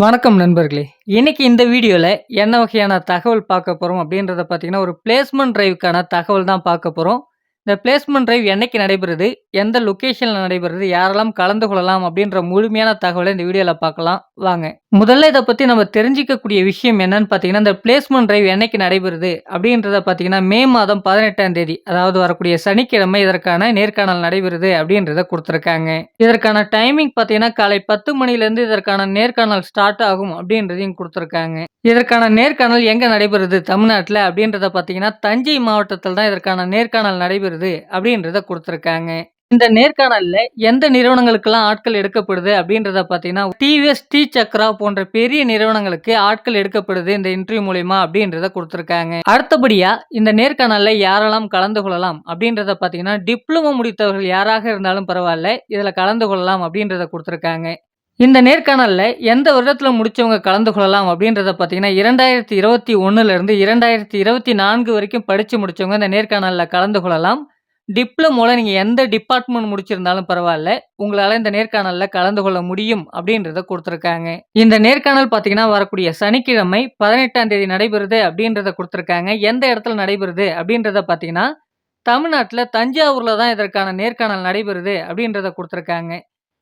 வணக்கம் நண்பர்களே! இன்னைக்கு இந்த வீடியோவில் என்ன வகையான தகவல் பார்க்க போகிறோம் அப்படின்றத பார்த்தீங்கன்னா, ஒரு பிளேஸ்மெண்ட் ட்ரைவுக்கான தகவல் தான் பார்க்க போகிறோம் இந்த பிளேஸ்மெண்ட் டிரைவ் என்னைக்கு நடைபெறுது? எந்த லொக்கேஷனில் நடைபெறுது? யாரெல்லாம் கலந்து கொள்ளலாம்? அப்படின்ற முழுமையான தகவலை இந்த வீடியோவில் பார்க்கலாம். வாங்க. முதல்ல இதை பற்றி நம்ம தெரிஞ்சுக்கக்கூடிய விஷயம் என்னன்னு பார்த்தீங்கன்னா, இந்த பிளேஸ்மெண்ட் டிரைவ் என்னைக்கு நடைபெறுது? அப்படின்றத பார்த்தீங்கன்னா, மே மாதம் 18ஆம் தேதி, அதாவது வரக்கூடிய சனிக்கிழமை இதற்கான நேர்காணல் நடைபெறுது அப்படின்றத கொடுத்துருக்காங்க இதற்கான டைமிங் பார்த்தீங்கன்னா, காலை 10 மணிலேருந்து இதற்கான நேர்காணல் ஸ்டார்ட் ஆகும் அப்படின்றதையும் கொடுத்துருக்காங்க இதற்கான நேர்காணல் எங்கே நடைபெறுது? தமிழ்நாட்டில் அப்படின்றத பார்த்தீங்கன்னா, தஞ்சை மாவட்டத்தில் தான் இதற்கான நேர்காணல் நடைபெறுது அப்படின்றத கொடுத்துருக்காங்க. இந்த நேர்காணலில் எந்த நிறுவனங்களுக்கெல்லாம் ஆட்கள் எடுக்கப்படுது அப்படின்றத பார்த்தீங்கன்னா, டிவிஎஸ், டி சக்ரா போன்ற பெரிய நிறுவனங்களுக்கு ஆட்கள் எடுக்கப்படுது இந்த இன்டர்வியூ மூலயமா அப்படின்றத கொடுத்துருக்காங்க. அடுத்தபடியாக இந்த நேர்காணலில் யாரெல்லாம் கலந்து கொள்ளலாம் அப்படின்றத பார்த்தீங்கன்னா, டிப்ளமோ முடித்தவர்கள் யாராக இருந்தாலும் பரவாயில்ல இதில் கலந்து கொள்ளலாம் அப்படின்றத கொடுத்துருக்காங்க. இந்த நேர்காணலில் எந்த வருடத்தில் முடித்தவங்க கலந்து கொள்ளலாம் அப்படின்றத பார்த்தீங்கன்னா, 2021லேருந்து 2024 வரைக்கும் படித்து முடித்தவங்க இந்த நேர்காணலில் கலந்து கொள்ளலாம். டிப்ளமோவில் நீங்கள் எந்த டிபார்ட்மெண்ட் முடிச்சிருந்தாலும் பரவாயில்ல உங்களால் இந்த நேர்காணலில் கலந்து கொள்ள முடியும் அப்படின்றத கொடுத்துருக்காங்க. இந்த நேர்காணல் பார்த்தீங்கன்னா, வரக்கூடிய சனிக்கிழமை 18ஆம் தேதி நடைபெறுது அப்படின்றத கொடுத்துருக்காங்க. எந்த இடத்துல நடைபெறுது அப்படின்றத பார்த்தீங்கன்னா, தமிழ்நாட்டில் தஞ்சாவூரில் தான் இதற்கான நேர்காணல் நடைபெறுது அப்படின்றத கொடுத்துருக்காங்க.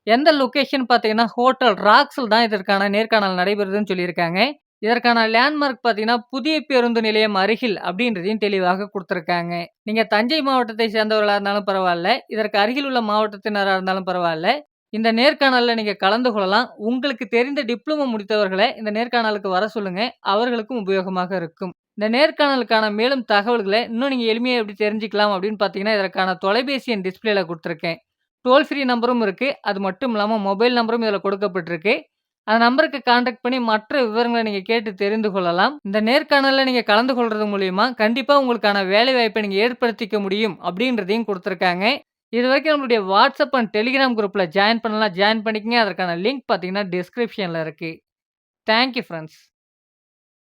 எந்த லொக்கேஷன் பார்த்தீங்கன்னா, ஹோட்டல் ராக்ஸில் தான் இதற்கான நேர்காணல் நடைபெறுதுன்னு சொல்லியிருக்காங்க. இதற்கான லேண்ட்மார்க் பார்த்தீங்கன்னா, புதிய பேருந்து நிலையம் அருகில் அப்படின்றதையும் தெளிவாக கொடுத்துருக்காங்க நீங்க தஞ்சை மாவட்டத்தை சேர்ந்தவர்களாக இருந்தாலும் பரவாயில்ல இதற்கு அருகில் உள்ள மாவட்டத்தினராக இருந்தாலும் பரவாயில்ல இந்த நேர்காணலில் நீங்க கலந்து கொள்ளலாம். உங்களுக்கு தெரிந்த டிப்ளமோ முடித்தவர்களை இந்த நேர்காணலுக்கு வர சொல்லுங்க. அவர்களுக்கும் உபயோகமாக இருக்கும். இந்த நேர்காணலுக்கான மேலும் தகவல்களை இன்னும் நீங்க எளிமையாக எப்படி தெரிஞ்சுக்கலாம் அப்படின்னு பார்த்தீங்கன்னா, இதற்கான தொலைபேசி எண் டிஸ்பிளேல கொடுத்துருக்கேன் டோல் ஃப்ரீ நம்பரும் இருக்குது அது மட்டும் இல்லாமல் மொபைல் நம்பரும் இதில் கொடுக்கப்பட்டிருக்கு. அந்த நம்பருக்கு காண்டாக்ட் பண்ணி மற்ற விவரங்களை நீங்கள் கேட்டு தெரிந்து கொள்ளலாம். இந்த நேர்காணலில் நீங்கள் கலந்து கொள்றது மூலியமா கண்டிப்பாக உங்களுக்கான வேலைவாய்ப்ப நீங்கள் ஏற்படுத்திக்க முடியும் அப்படின்றதையும் கொடுத்துருக்காங்க இது வரைக்கும் நம்மளுடைய வாட்ஸ்அப் அண்ட் டெலிகிராம் குரூப்பில் ஜாயின் பண்ணலாம். ஜாயின் பண்ணிக்கங்க. அதற்கான லிங்க் பார்த்தீங்கன்னா, டிஸ்கிரிப்ஷனில் இருக்குது தேங்க் யூ